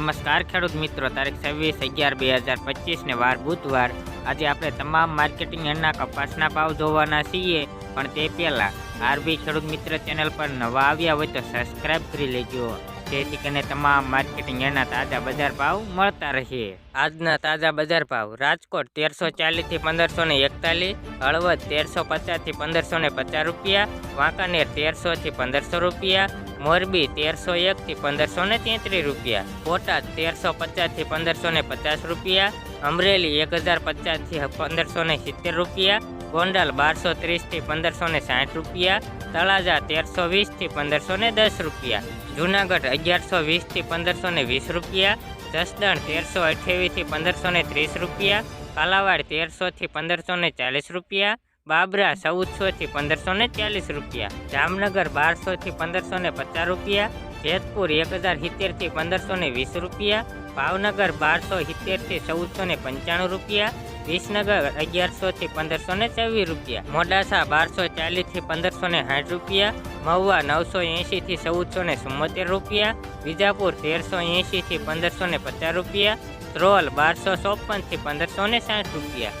નમસ્કાર, ખેડૂત મિત્રો. તારીખ છવ્વીસ અગિયાર બે હજાર પચીસને વાર બુધવાર. આજે આપણે તમામ માર્કેટિંગ યાર્ડના કપાસના ભાવ જોવાના છીએ. પણ તે પહેલાં આરબી ખેડૂત મિત્ર ચેનલ પર નવા આવ્યા હોય તો સબસ્ક્રાઇબ કરી લેજો. જેથી કરીને તમામ માર્કેટિંગ યાર્ડના તાજા બજાર ભાવ મળતા રહે. આજના તાજા બજાર ભાવ રાજકોટ તેરસો ચાલીસથી પંદરસો ને એકતાલીસ, હળવદ તેરસો પચાસથી પંદરસો ને પચાસ રૂપિયા, વાંકાનેર તેરસોથી પંદરસો રૂપિયા મોરબી તેરસો એકથી પંદરસો ને તેત્રીસ રૂપિયા, બોટાદ તેરસો પચાસથી પંદરસો ને પચાસ રૂપિયા, અમરેલી એક હજાર પચાસથી પંદરસો ને સિત્તેર રૂપિયા, ગોંડલ બારસો ત્રીસથી પંદરસો ને સાઠ રૂપિયા, તળાજા તેરસો વીસથી પંદરસો ને દસ રૂપિયા, જુનાગઢ અગિયારસો વીસથી પંદરસો ને વીસ રૂપિયા, જસદણ તેરસો અઠ્યાવીસથી પંદરસો ને ત્રીસ રૂપિયા, કાલાવાડ તેરસોથી પંદરસો ને ચાલીસ રૂપિયા બાબરા ચૌદસોથી પંદરસો ને ચાલીસ રૂપિયા, જામનગર બારસોથી પંદરસો ને પચાસ રૂપિયા, જેતપુર એક હજાર સિત્તેરથી પંદરસો ને વીસ રૂપિયા, ભાવનગર બારસો સિત્તેરથી ચૌદસો ને પંચાણું રૂપિયા, વિસનગર અગિયારસોથી પંદરસો ને ચોવીસ રૂપિયા, મોડાસા બારસો ચાલીસથી પંદરસો ને સાઠ રૂપિયા, મહુવા નવસો એંશીથી ચૌદસો ને ચુમ્મોતેર રૂપિયા, વિજાપુર તેરસો એંશીથી પંદરસો ને પચાસ રૂપિયા ત્રોલ બારસો ચોપનથી પંદરસો ને સાઠ રૂપિયા.